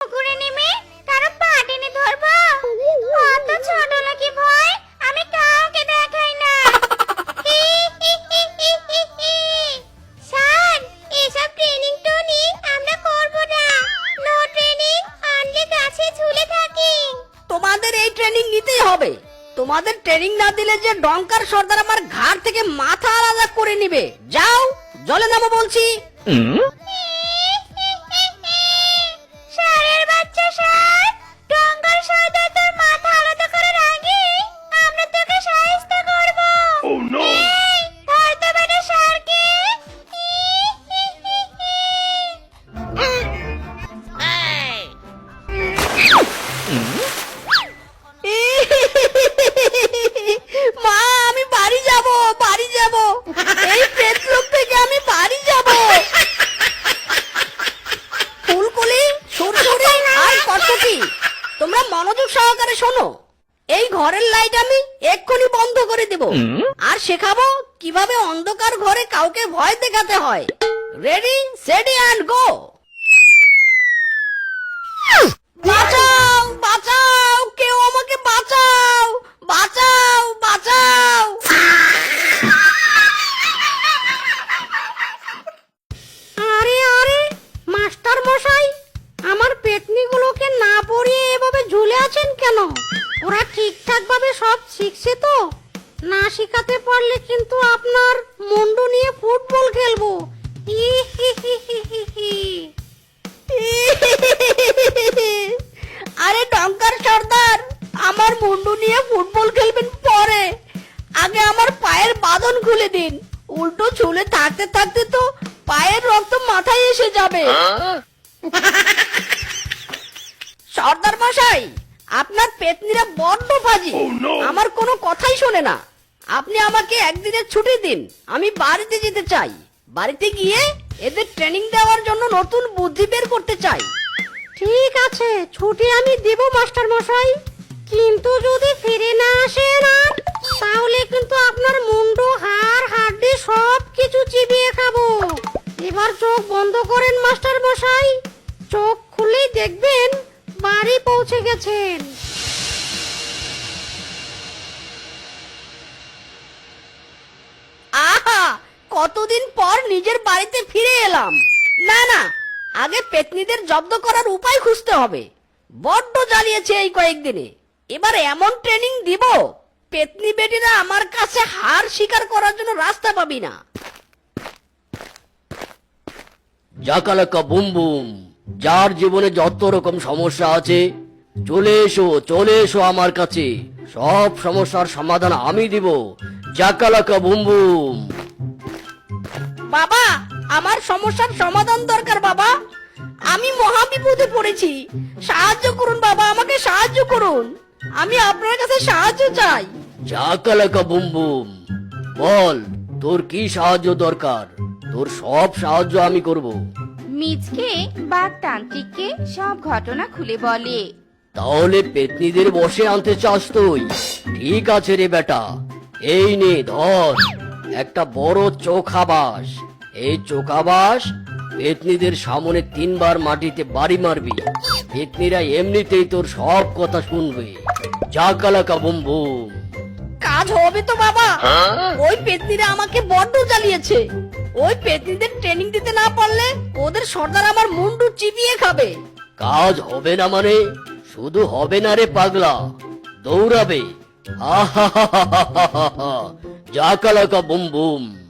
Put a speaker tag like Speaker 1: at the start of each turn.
Speaker 1: পুকুরে নেমে কারও পা টেনে ধরবো। অত ছোট নাকি ভয়? আমি কাউকে দেখাই না। স্যার এসব ট্রেনিং টনিং আমরা করব না। নো ট্রেনিং অনলি গাছে ঝুলে থাকি।
Speaker 2: তোমাদের এই ট্রেনিং নিতেই হবে। তোমাদের ট্রেনিং না দিলে যে ডঙ্কার সর্দার আমার ঘাট থেকে মাথা আলাদা করে নিবে। যাও জলে নামো বলছি। শোনো এই ঘরের লাইট আমি এক্ষুনি বন্ধ করে দেব। আর শেখাবো কীভাবে অন্ধকার ঘরে কাউকে ভয় দেখাতে হয়। রেডি সেডি অ্যান্ড গো বাঁচাও বাঁচাও কেউ আমাকে বাঁচাও! কেন? ওরা ঠিকঠাক ভাবে সব শিখছে তো। না শিখাতে পারলে কিন্তু আপনার মুন্ডু নিয়ে ফুটবল খেলব। আরে ডঙ্কার সর্দার আমার মুন্ডু নিয়ে ফুটবল খেলবেন পরে। আগে আমার পায়ের বাঁধন খুলে দিন। উল্টো ঝুলে থাকতে থাকতে তো পায়ের রক্ত মাথায় এসে যাবে। সর্দার মশাই আপনার পেতনিরা বড্ড ফাজি। আমার কোনো কথাই শোনে না। আপনি আমাকে একদিনের ছুটি দিন। আমি বাড়িতে যেতে চাই। বাড়িতে গিয়ে এদের ট্রেনিং দেওয়ার জন্য নতুন বুদ্ধি বের করতে চাই। ঠিক আছে ছুটি আমি দেব মাস্টার মশাই। কিন্তু যদি ফিরে না আসেন আর তাহলে কিন্তু আপনার মুন্ডু হাড় হাড্ডি সব কিছু চিবিয়ে খাব। এবার চোখ বন্ধ করেন মাস্টার মশাই। চোখ খুলেই দেখবেন বাড়ি পৌঁছে গেছেন। আহা কতদিন পর নিজের বাড়িতে ফিরে এলাম। না না আগে পেতনিদের জব্দ করার উপায় খুঁজতে হবে। বড্ড জ্বালিয়েছে এই কয়েকদিনে। এবার এমন ট্রেনিং দিব পেতনি বেটিরা আমার কাছে হার স্বীকার করার জন্য রাস্তা পাবি না।
Speaker 3: জাকালাকা বুম বুম। যার জীবনে যত রকম সমস্যা আছে চলে এসো চলে এসো আমার কাছে। সব সমস্যার সমাধান আমি দিব। জাকালাকা বুম বুম
Speaker 2: বাবা আমার সমস্যার সমাধান দরকার বাবা। আমি মহা বিপদে পড়েছি। সাহায্য করুন বাবা আমাকে সাহায্য করুন। আমি আপনার কাছে সাহায্য চাই।
Speaker 3: জাকালাকা বুম বুম বল তোর কি সাহায্য দরকার? তোর সব সাহায্য আমি করব।
Speaker 1: মিজকে বাঘ তান্ত্রিককে সব ঘটনা খুলে বলে।
Speaker 3: তাহলে পেতনিদের বসে আনতে চাস তুই? ঠিক আছে রে বেটা। এই নে ধর। একটা বড় চোখা বাঁশ এই চোখা বাঁশ পেতনিদের সামনে তিনবার মাটিতে বাড়ি মারবি। পেতনিরা এমনিতেই তোর সব কথা শুনবে। যা কালাকা বুম বুম।
Speaker 2: কাজ হবে তো বাবা। ওই পেতনিরা আমাকে বড্ড জ্বালিয়েছে। ওই পেতনিদের ট্রেনিং দিতে না পারলে ওদের সর্দার আমার মুন্ডু চিবিয়ে খাবে।
Speaker 3: কাজ হবে না মানে? শুধু হবে না রে পাগলা। দৌড়াবে। আহা যা কালাকা বুম বুম।